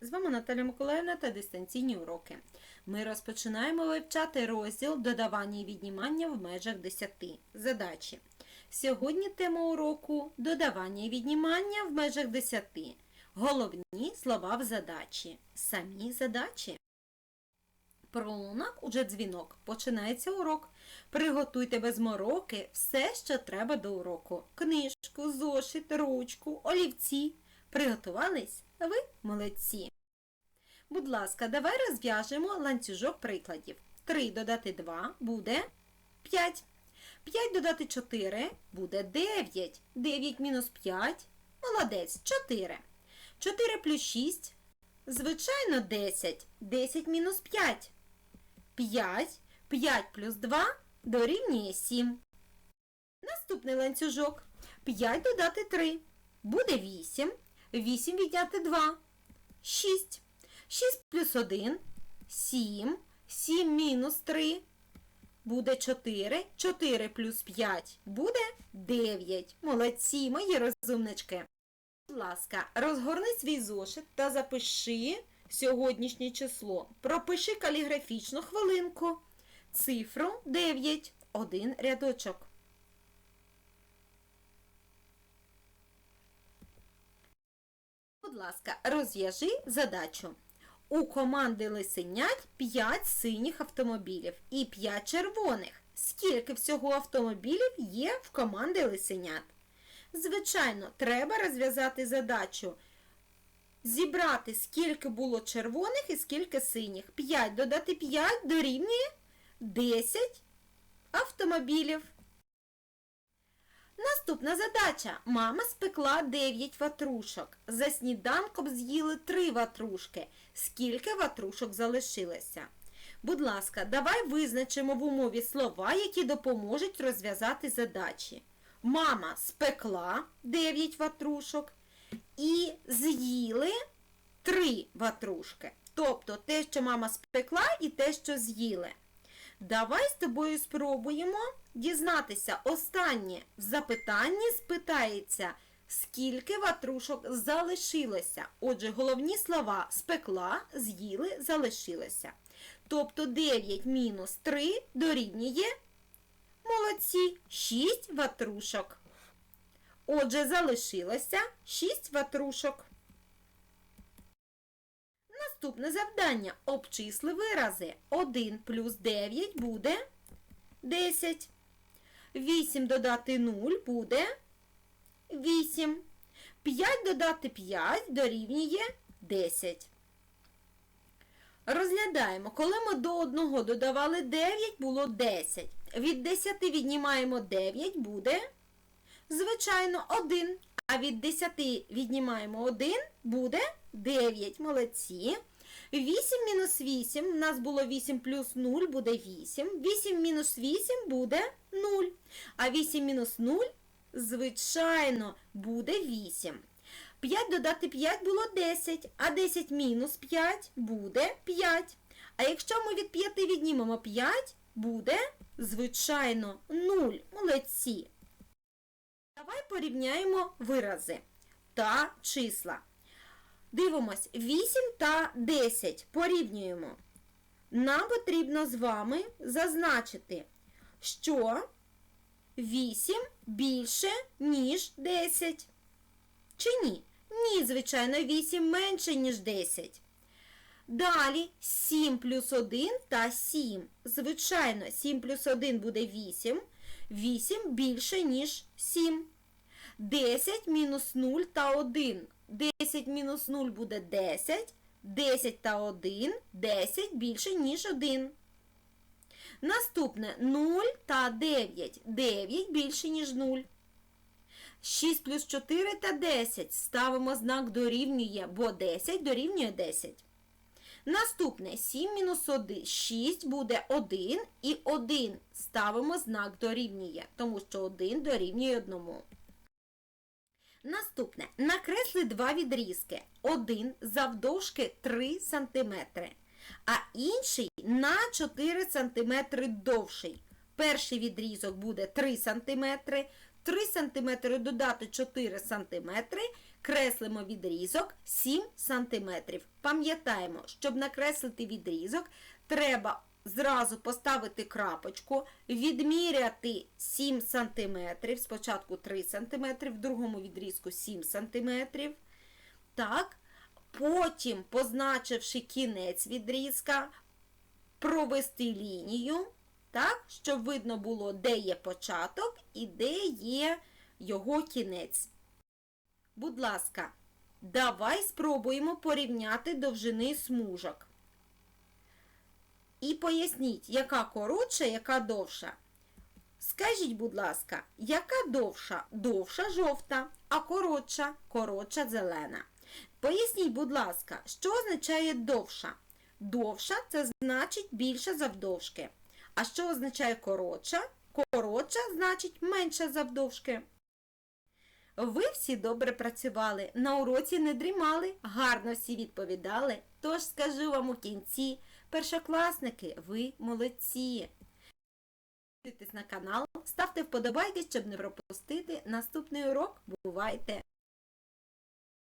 З вами Наталя Миколаївна та дистанційні уроки. Ми розпочинаємо вивчати розділ додавання і віднімання в межах 10 задачі. Сьогодні тема уроку додавання і віднімання в межах 10. Головні слова в задачі. Самі задачі. Пролунав уже дзвінок. Починається урок. Приготуйте без мороки все, що треба до уроку. Книжку, зошит, ручку, олівці. Приготувались? Ви молодці. Будь ласка, давай розв'яжемо ланцюжок прикладів. 3 додати 2 буде 5. 5 додати 4 буде 9. 9 мінус 5. Молодець, 4. 4 плюс 6. Звичайно, 10. 10 мінус 5. 5. 5 плюс 2 дорівнює 7. Наступний ланцюжок. 5 додати 3. Буде 8. 8 відняти 2. 6. 6 плюс 1. 7. 7 мінус 3. Буде 4. 4 плюс 5 буде 9. Молодці, мої розумнички. Будь ласка, розгорни свій зошит та запиши сьогоднішнє число. Пропиши каліграфічну хвилинку. Цифру 9. Один рядочок. Ласка, розв'яжи задачу. У команди лисенят 5 синіх автомобілів і 5 червоних. Скільки всього автомобілів є в команди лисенят? Звичайно, треба розв'язати задачу. Зібрати, скільки було червоних і скільки синіх. 5 додати 5 дорівнює 10 автомобілів. Наступна задача. Мама спекла 9 ватрушок. За сніданком з'їли 3 ватрушки. Скільки ватрушок залишилося? Будь ласка, давай визначимо в умові слова, які допоможуть розв'язати задачі. Мама спекла 9 ватрушок і з'їли 3 ватрушки. Тобто те, що мама спекла, і те, що з'їли. Давай з тобою спробуємо дізнатися. Останнє в запитанні спитається, скільки ватрушок залишилося. Отже, головні слова спекла, з'їли, залишилося. Тобто 9 мінус 3 дорівнює молодці 6 ватрушок. Отже, залишилося 6 ватрушок. Наступне завдання. Обчисли вирази. 1 плюс 9 буде 10. 8 додати 0 буде 8. 5 додати 5 дорівнює 10. Розглядаємо, коли ми до 1 додавали 9, було 10. Від 10 віднімаємо 9, буде, звичайно, 1. А від 10 віднімаємо 1, буде 9. Молодці. 8 мінус 8, у нас було 8 плюс 0, буде 8. 8 мінус 8 буде 0. А 8 мінус 0, звичайно, буде 8. 5 додати 5 було 10, а 10 мінус 5 буде 5. А якщо ми від 5 віднімемо 5, буде, звичайно, 0. Молодці. Давай порівняємо вирази та числа. Дивимось, 8 та 10 порівнюємо. Нам потрібно з вами зазначити, що 8 більше, ніж 10. Чи ні? Ні, звичайно, 8 менше, ніж 10. Далі 7 плюс 1 та 7. Звичайно, 7 плюс 1 буде 8. 8 більше, ніж 7. 10 мінус 0 та 1. 10 мінус 0 буде 10. 10 та 1, 10 більше, ніж 1. Наступне 0 та 9. 9 більше, ніж 0. 6 плюс 4 та 10. Ставимо знак дорівнює, бо 10 дорівнює 10. Наступне 7 мінус 1, 6 буде 1 і 1 ставимо знак дорівнює, тому що 1 дорівнює 1. Наступне. Накресли два відрізки. Один завдовжки 3 см, а інший на 4 см довший. Перший відрізок буде 3 см, 3 см додати 4 см, креслимо відрізок 7 см. Пам'ятаємо, щоб накреслити відрізок, треба зразу поставити крапочку, відміряти 7 см, спочатку 3 см, в другому відрізку 7 см. Так, потім, позначивши кінець відрізка, провести лінію, так, щоб видно було, де є початок і де є його кінець. Будь ласка, давай спробуємо порівняти довжини смужок. І поясніть, яка коротша, яка довша. Скажіть, будь ласка, яка довша? Довша жовта, а коротша коротша зелена. Поясніть, будь ласка, що означає довша? Довша це значить більша завдовжки. А що означає коротша? Коротша значить менша завдовжки. Ви всі добре працювали, на уроці не дрімали, гарно всі відповідали. Тож скажу вам у кінці, першокласники, ви молодці. Підписуйтесь на канал, ставте вподобайки, щоб не пропустити наступний урок. Бувайте!